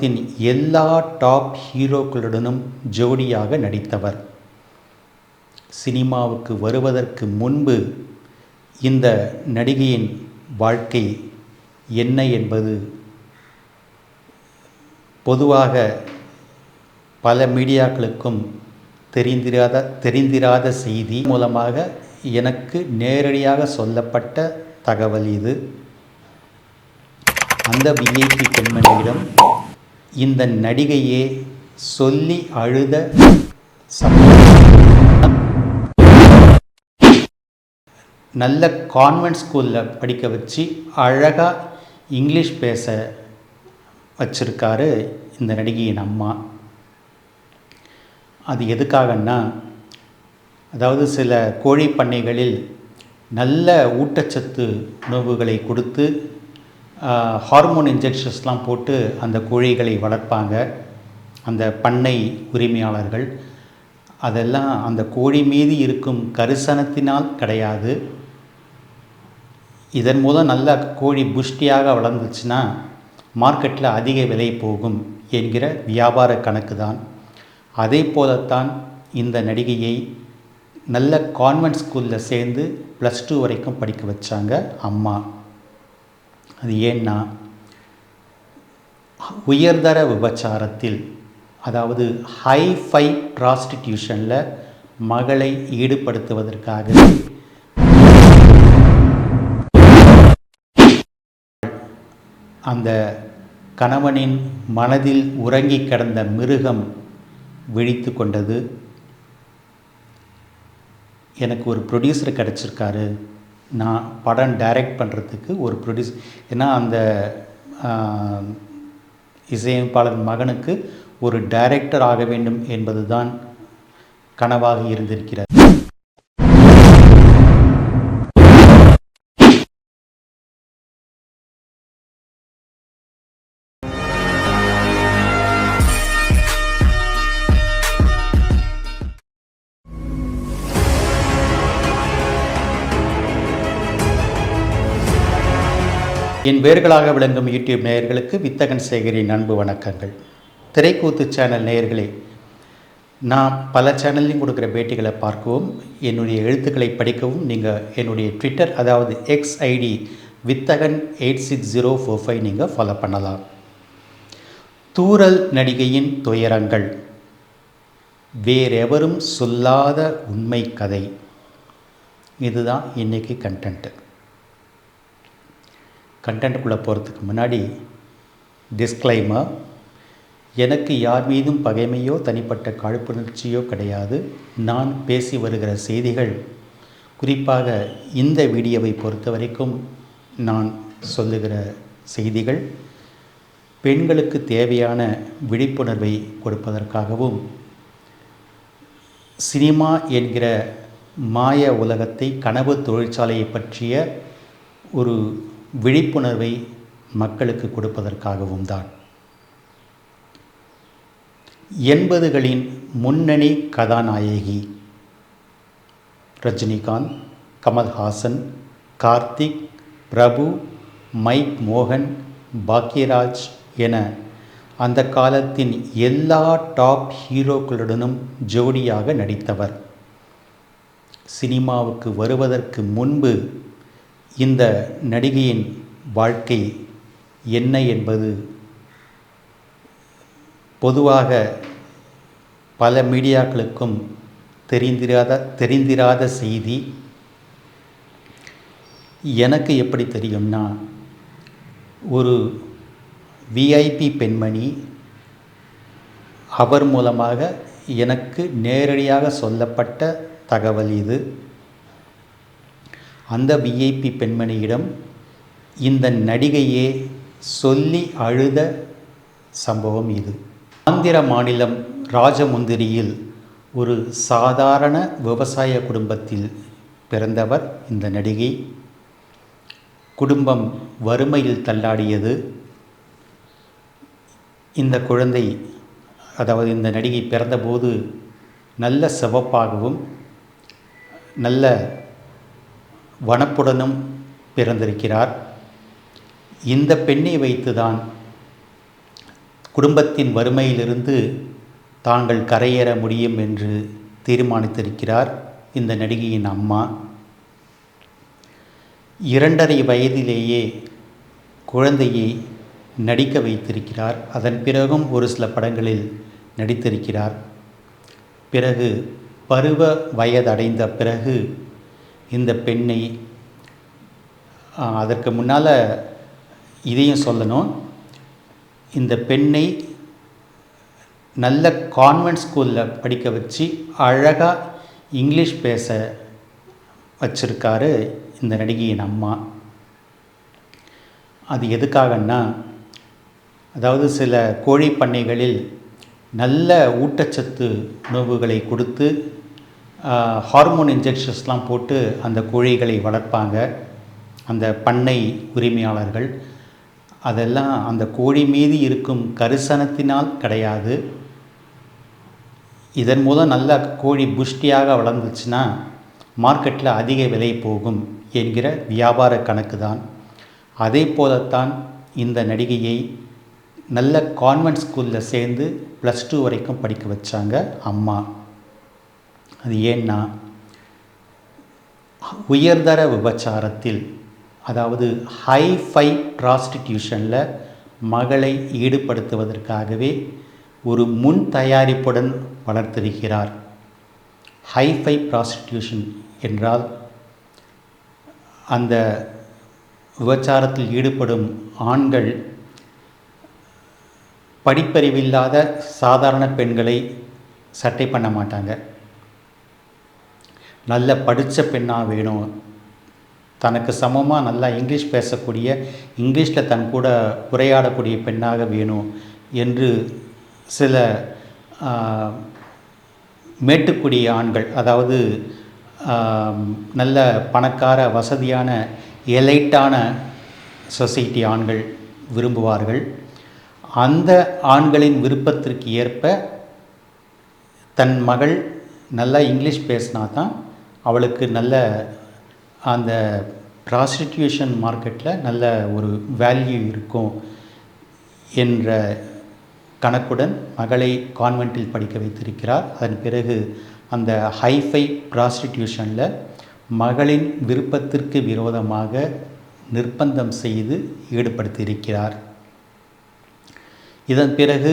காலத்தின் எல்லா டாப் ஹீரோக்களுடனும் ஜோடியாக நடித்தவர். சினிமாவுக்கு வருவதற்கு முன்பு இந்த நடிகையின் வாழ்க்கை என்ன என்பது பொதுவாக பல மீடியாக்களுக்கும் தெரிந்திராத தெரிந்திராத செய்தி மூலமாக எனக்கு நேரடியாக சொல்லப்பட்ட தகவல் இது. அந்த விஐபி பெண்மணியிடம் இந்த நடிகையே சொல்லி அழுத நல்ல கான்வென்ட் ஸ்கூலில் படிக்க வச்சு அழகாக இங்கிலீஷ் பேச வச்சிருக்காரு இந்த நடிகையின் அம்மா. அது எதுக்காகன்னா அதாவது சில கோழி பண்ணைகளில் நல்ல ஊட்டச்சத்து உணவுகளை கொடுத்து ஹார்மோன் இன்ஜெக்ஷன்ஸ்லாம் போட்டு அந்த கோழிகளை வளர்ப்பாங்க. அந்த பண்ணை உரிமையாளர்கள். அதெல்லாம் அந்த கோழி மீது இருக்கும் கரிசனத்தினால் கிடையாது. இதன் மூலம் நல்ல கோழி புஷ்டியாக வளர்ந்துச்சுன்னா மார்க்கெட்டில் அதிக விலை போகும் என்கிற வியாபார கணக்கு தான். அதே போலத்தான் இந்த நடிகையை நல்ல கான்வென்ட் ஸ்கூலில் சேர்ந்து ப்ளஸ் டூ வரைக்கும் படிக்க வச்சாங்க அம்மா. அது ஏன்னா உயர்தர விபச்சாரத்தில் அதாவது ஹைஃபை ப்ராஸ்டிடியூஷனில் மகளை ஈடுபடுத்துவதற்காகவே அந்த கணவனின் மனதில் உறங்கி கிடந்த மிருகம் விழித்து கொண்டது. எனக்கு ஒரு ப்ரொடியூசர் கிடச்சிருக்காரு. நான் படம் டைரக்ட் பண்ணுறதுக்கு ஒரு ப்ரொடியூஸ் ஏன்னா அந்த இசையமைப்பாளர் மகனுக்கு ஒரு டைரக்டர் ஆக வேண்டும் என்பது தான் கனவாக இருந்திருக்கிறது. என் வேர்களாக விளங்கும் யூடியூப் நேயர்களுக்கு வித்தகன் சேகரின் அன்பு வணக்கங்கள். திரைக்கூத்து சேனல் நேயர்களே நான் பல சேனல்லையும் கொடுக்குற பேட்டிகளை பார்க்கவும் என்னுடைய எழுத்துக்களை படிக்கவும் நீங்கள் என்னுடைய ட்விட்டர் அதாவது X ID Vithagan eight six zero four five நீங்கள் ஃபாலோ பண்ணலாம். தூரல் நடிகையின் துயரங்கள். வேறெவரும் சொல்லாத உண்மை கதை. இதுதான் இன்றைக்கி கண்டென்ட்டு கண்டென்ட்டுக்குள்ளே போகிறதுக்கு முன்னாடி டிஸ்க்ளைமர் எனக்கு யார் மீதும் பகைமையோ தனிப்பட்ட காழ்ப்புணர்ச்சியோ கிடையாது. நான் பேசி வருகிற செய்திகள் குறிப்பாக இந்த வீடியோவை பொறுத்த வரைக்கும் நான் சொல்லுகிற செய்திகள் பெண்களுக்கு தேவையான விழிப்புணர்வை கொடுப்பதற்காகவும் சினிமா என்கிற மாய உலகத்தை கனவு தொழிற்சாலையை பற்றிய ஒரு விழிப்புணர்வை மக்களுக்கு கொடுப்பதற்காகவும் தான். எண்பதுகளின் முன்னணி கதாநாயகி ரஜினிகாந்த் கமல்ஹாசன் கார்த்திக் பிரபு மைக் மோகன் பாக்யராஜ் என அந்த காலத்தின் எல்லா டாப் ஹீரோக்களுடனும் ஜோடியாக நடித்தவர். சினிமாவுக்கு வருவதற்கு முன்பு இந்த நடிகையின் வாழ்க்கை என்ன என்பது பொதுவாக பல மீடியாக்களுக்கும் தெரிந்திராத தெரிந்திராத செய்தி. எனக்கு எப்படி தெரியும்னா ஒரு விஐபி பெண்மணி அவர் மூலமாக எனக்கு நேரடியாக சொல்லப்பட்ட தகவல் இது. அந்த விஐபி பெண்மணியிடம் இந்த நடிகையே சொல்லி அழுத சம்பவம் இது. ஆந்திர மாநிலம் ராஜமுந்திரியில் ஒரு சாதாரண விவசாய குடும்பத்தில் பிறந்தவர் இந்த நடிகை. குடும்பம் வறுமையில் தள்ளாடியது. இந்த குழந்தை அதாவது இந்த நடிகை பிறந்தபோது நல்ல சிவப்பாகவும் நல்ல வனப்புடனும் பிறந்திருக்கிறார். இந்த பெண்ணை வைத்துதான் குடும்பத்தின் வறுமையிலிருந்து தாங்கள் கரையேற முடியும் என்று தீர்மானித்திருக்கிறார் இந்த நடிகையின் அம்மா. இரண்டரை வயதிலேயே குழந்தையை நடிக்க வைத்திருக்கிறார். அதன் பிறகும் ஒரு சில படங்களில் நடித்திருக்கிறார். பிறகு பருவ வயதடைந்த பிறகு இந்த பெண்ணை அதற்கு முன்னால் இதையும் சொல்லணும். இந்த பெண்ணை நல்ல கான்வென்ட் ஸ்கூலில் படிக்க வச்சு அழகாக இங்கிலீஷ் பேச வச்சிருக்காரு இந்த நடிகையின் அம்மா. அது எதுக்காகன்னா அதாவது சில கோழி பண்ணைகளில் நல்ல ஊட்டச்சத்து உணவுகளை கொடுத்து ஹார்மோன் இன்ஜெக்ஷன்ஸ்லாம் போட்டு அந்த கோழிகளை வளர்ப்பாங்க. அந்த பண்ணை உரிமையாளர்கள். அதெல்லாம் அந்த கோழி மீது இருக்கும் கரிசனத்தினால் கிடையாது. இதன் மூலம் நல்ல கோழி புஷ்டியாக வளர்ந்துச்சுன்னா மார்க்கெட்டில் அதிக விலை போகும் என்கிற வியாபார கணக்கு தான் அதே போலத்தான் இந்த நடிகையை நல்ல கான்வென்ட் ஸ்கூலில் சேர்ந்து ப்ளஸ் டூ வரைக்கும் படிக்க வச்சாங்க அம்மா. அது ஏன்னா உயர்தர விபச்சாரத்தில் அதாவது ஹைஃபை ப்ராஸ்டிடியூஷனில் மகளை ஈடுபடுத்துவதற்காகவே ஒரு முன் தயாரிப்புடன் வளர்த்திருக்கிறார். ஹைஃபை ப்ராஸ்டிடியூஷன் என்றால் அந்த விபச்சாரத்தில் ஈடுபடும் ஆண்கள் படிப்பறிவில்லாத சாதாரண பெண்களை சட்டை பண்ண மாட்டாங்க. நல்ல படித்த பெண்ணாக வேணும். தனக்கு சமமாக நல்லா இங்கிலீஷ் பேசக்கூடிய இங்கிலீஷில் தன் கூட உரையாடக்கூடிய பெண்ணாக வேணும் என்று சில மேட்டுக்குடி ஆண்கள் அதாவது நல்ல பணக்கார வசதியான எலைட்டான சொசைட்டி ஆண்கள் விரும்புவார்கள். அந்த ஆண்களின் விருப்பத்திற்கு ஏற்ப தன் மகள் நல்லா இங்கிலீஷ் பேசினா தான் அவளுக்கு நல்ல அந்த ப்ராஸ்டிடியூஷன் மார்க்கெட்டில் நல்ல ஒரு வேல்யூ இருக்கும் என்ற கணக்குடன் மகளை கான்வெண்ட்டில் படிக்க வைத்திருக்கிறார். அதன் பிறகு அந்த ஹைஃபை ப்ராஸ்டிடியூஷனில் மகளின் விருப்பத்திற்கு விரோதமாக நிர்பந்தம் செய்து ஈடுபடுத்தியிருக்கிறார். இதன் பிறகு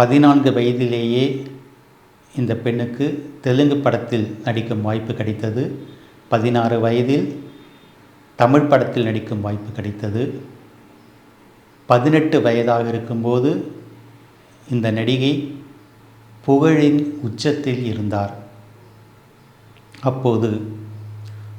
பதினான்கு வயதிலேயே இந்த பெண்ணுக்கு தெலுங்கு படத்தில் நடிக்கும் வாய்ப்பு கிடைத்தது. பதினாறு வயதில் தமிழ் படத்தில் நடிக்கும் வாய்ப்பு கிடைத்தது. பதினெட்டு வயதாக இருக்கும்போது இந்த நடிகை புகழின் உச்சத்தில் இருந்தார். அப்போது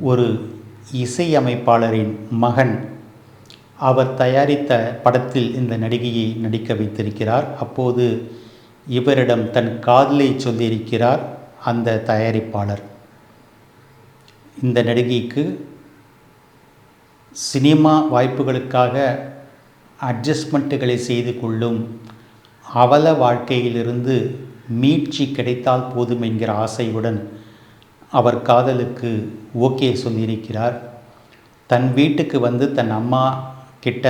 ஒரு இசையமைப்பாளரின் மகன் அவர் தயாரித்த படத்தில் இந்த நடிகையை நடிக்க வைத்திருக்கிறார். அப்போது இவரிடம் தன் காதலை சொல்லியிருக்கிறார் அந்த தயாரிப்பாளர். இந்த நடிகைக்கு சினிமா வாய்ப்புகளுக்காக அட்ஜஸ்ட்மெண்ட்டுகளை செய்து கொள்ளும் அவல வாழ்க்கையிலிருந்து மீட்சி கிடைத்தால் போதும் என்கிற ஆசையுடன் அவர் காதலுக்கு ஓகே சொல்லியிருக்கிறார். தன் வீட்டுக்கு வந்து தன் அம்மா கிட்ட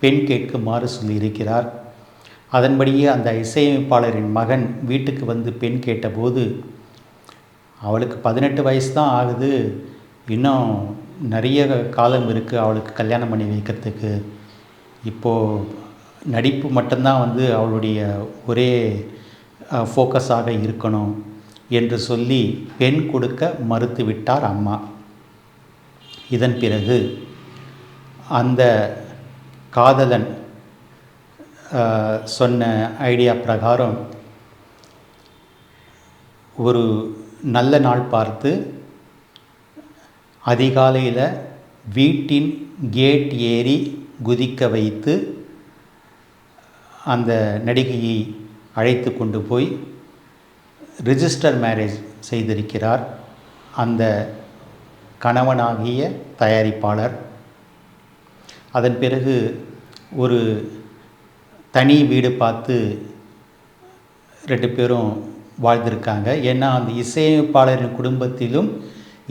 பெண் கேட்குமாறு சொல்லியிருக்கிறார். அதன்படியே அந்த இசையமைப்பாளரின் மகன் வீட்டுக்கு வந்து பெண் கேட்டபோது அவளுக்கு பதினெட்டு வயசு தான் ஆகுது. இன்னும் நிறைய காலம் இருக்குது அவளுக்கு கல்யாணம் பண்ணி வைக்கிறதுக்கு. இப்போது நடிப்பு மட்டும்தான் வந்து அவளுடைய ஒரே ஃபோக்கஸாக இருக்கணும் என்று சொல்லி பெண் கொடுக்க மறுத்துவிட்டார் அம்மா. இதன் பிறகு அந்த காதலன் சொன்ன ஐடியா பிரகாரம் ஒரு நல்ல நாள் பார்த்து அதிகாலையில் வீட்டின் கேட் ஏறி குதிக்க வைத்து அந்த நடிகையை அழைத்து கொண்டு போய் ரிஜிஸ்டர் மேரேஜ் செய்திருக்கிறார் அந்த கணவனாகிய தயாரிப்பாளர். அதன் பிறகு ஒரு தனி வீடு பார்த்து ரெண்டு பேரும் வாழ்ந்திருக்காங்க. ஏன்னா அந்த இசையமைப்பாளரின் குடும்பத்திலும்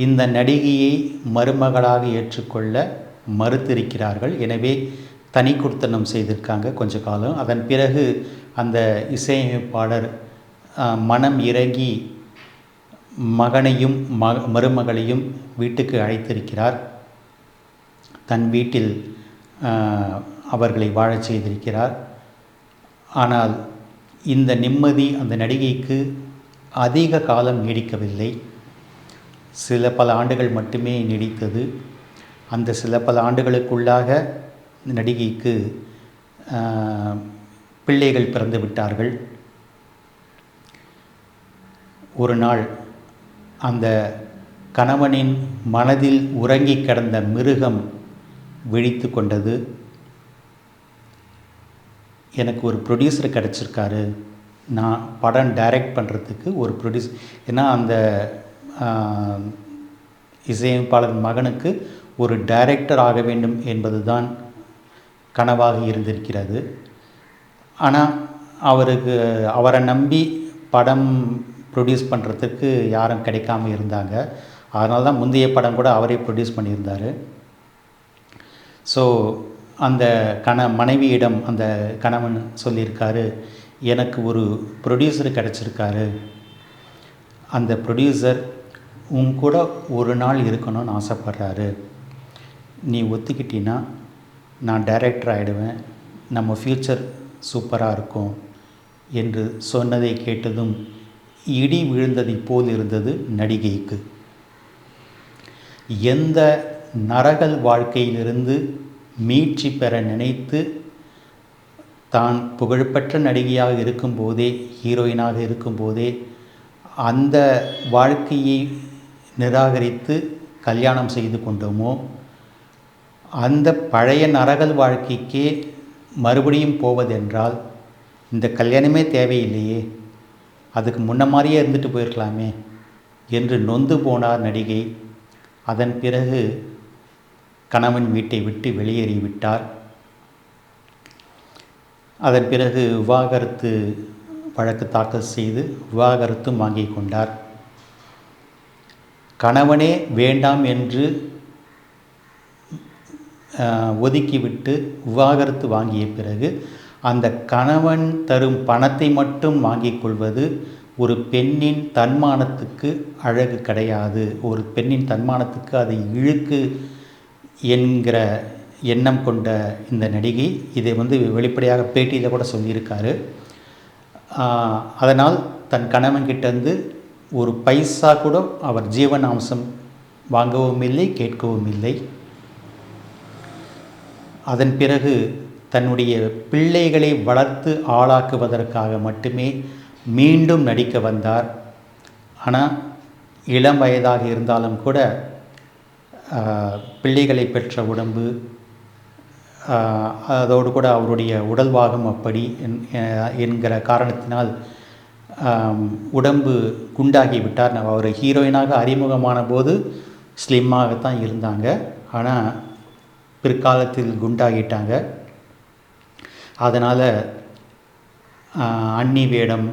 இந்த நடிகையை மருமகளாக ஏற்றுக்கொள்ள மறுத்திருக்கிறார்கள். எனவே தனி குடுத்தனம் செய்திருக்காங்க கொஞ்ச காலம். அதன் பிறகு அந்த இசையமைப்பாளர் மனம் இறங்கி மகனையும் ம மருமகளையும் வீட்டுக்கு அழைத்திருக்கிறார். தன் வீட்டில் அவர்களை வாழச் செய்திருக்கிறார். ஆனால் இந்த நிம்மதி அந்த நடிகைக்கு அதிக காலம் நீடிக்கவில்லை. சில பல ஆண்டுகள் மட்டுமே நீடித்தது. அந்த சில பல ஆண்டுகளுக்குள்ளாக இந்த நடிகைக்கு பிள்ளைகள் பிறந்து விட்டார்கள். ஒரு நாள் அந்த கணவனின் மனதில் உறங்கி கிடந்த மிருகம் விழித்து கொண்டது. எனக்கு ஒரு ப்ரொடியூசர் கிடச்சிருக்காரு. நான் படம் டைரக்ட் பண்ணுறதுக்கு ஒரு ப்ரொடியூஸ் ஏன்னா அந்த இசையமைப்பாளர் மகனுக்கு ஒரு டைரக்டர் ஆக வேண்டும் என்பது தான் கனவாக இருந்திருக்கிறது. ஆனால் அவருக்கு அவரை நம்பி படம் ப்ரொடியூஸ் பண்ணுறதுக்கு யாரும் கிடைக்காம இருந்தாங்க. அதனால தான் முந்தைய படம் கூட அவரே ப்ரொடியூஸ் பண்ணியிருந்தார். ஸோ அந்த கண மனைவியிடம் அந்த கணவன் சொல்லியிருக்காரு எனக்கு ஒரு ப்ரொடியூசர் கிடச்சிருக்காரு. அந்த ப்ரொடியூசர் உன் கூட ஒரு நாள் இருக்கணும்னு ஆசைப்பட்றாரு. நீ ஒத்துக்கிட்டீன்னா நான் டைரக்டர் ஆகிடுவேன் நம்ம ஃப்யூச்சர் சூப்பராக இருக்கும். என்று சொன்னதை கேட்டதும் இடி விழுந்ததை போல் இருந்தது நடிகைக்கு. எந்த நரகல் வாழ்க்கையிலிருந்து மீட்சி பெற நினைத்து தான் புகழ்பெற்ற நடிகையாக இருக்கும்போதே ஹீரோயினாக இருக்கும்போதே அந்த வாழ்க்கையை நிராகரித்து கல்யாணம் செய்து கொண்டோமோ அந்த பழைய நரகல் வாழ்க்கைக்கே மறுபடியும் போவதென்றால் இந்த கல்யாணமே தேவையில்லையே அதுக்கு முன்ன மாதிரியே இருந்துட்டு போயிருக்கலாமே என்று நொந்து போனார் நடிகை. அதன் பிறகு கணவன் வீட்டை விட்டு வெளியேறிவிட்டார். அதன் பிறகு விவாகரத்து வழக்கு தாக்கல் செய்து விவாகரத்தும் வாங்கி கொண்டார். கணவனே வேண்டாம் என்று ஒதுக்கிவிட்டு விவாகரத்து வாங்கிய பிறகு அந்த கணவன் தரும் பணத்தை மட்டும் வாங்கிக் கொள்வது ஒரு பெண்ணின் தன்மானத்துக்கு அழகு கிடையாது. ஒரு பெண்ணின் தன்மானத்துக்கு அது இழுக்கு என்கிற எண்ணம் கொண்ட இந்த நடிகை இதை வந்து வெளிப்படையாக பேட்டியில் கூட சொல்லியிருக்காரு. அதனால் தன் கணவன் கிட்டேருந்து ஒரு பைசா கூட அவர் ஜீவன் அம்சம் வாங்கவும் இல்லை கேட்கவும் இல்லை. அதன் பிறகு தன்னுடைய பிள்ளைகளை வளர்த்து ஆளாக்குவதற்காக மட்டுமே மீண்டும் நடிக்க வந்தார். ஆனால் இளம் வயதாக இருந்தாலும் கூட பிள்ளைகளை பெற்ற உடம்பு அதோடு கூட அவருடைய உடல்வாகம் அப்படி என்- என்கிற காரணத்தினால் உடம்பு குண்டாகி விட்டார். அவர் ஹீரோயினாக அறிமுகமான போது ஸ்லிம்மாகத்தான் இருந்தாங்க. ஆனால் பிற்காலத்தில் குண்டாகிட்டாங்க. அதனால் அண்ணி வேடம்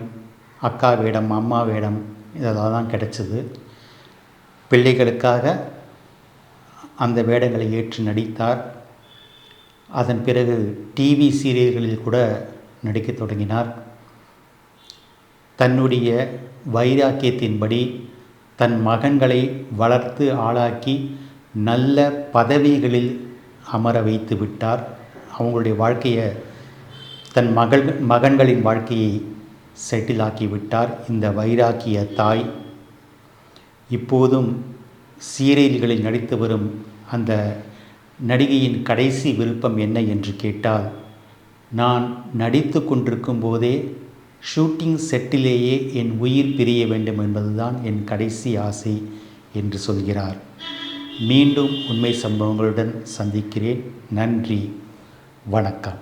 அக்கா வேடம் அம்மா வேடம் இதெல்லாம் தான் கிடச்சிது. பிள்ளைகளுக்காக அந்த வேடங்களை ஏற்று நடித்தார். அதன் பிறகு டிவி சீரியல்களில் கூட நடிக்கத் தொடங்கினார். தன்னுடைய வைராக்கியத்தின்படி தன் மகன்களை வளர்த்து ஆளாக்கி நல்ல பதவிகளில் அமர வைத்து விட்டார். அவங்களுடைய வாழ்க்கையை தன் மகள் மகன்களின் வாழ்க்கையை செட்டிலாக்கி விட்டார் இந்த வைராக்கிய தாய். இப்போதும் சீரியல்களில் நடித்து வரும் அந்த நடிகையின் கடைசி விருப்பம் என்ன என்று கேட்டால் நான் நடித்து கொண்டிருக்கும் போதே ஷூட்டிங் செட்டிலேயே என் உயிர் பிரிய வேண்டும் என்பதுதான் என் கடைசி ஆசை என்று சொல்கிறார். மீண்டும் உண்மை சம்பவங்களுடன் சந்திக்கிறேன். நன்றி. வணக்கம்.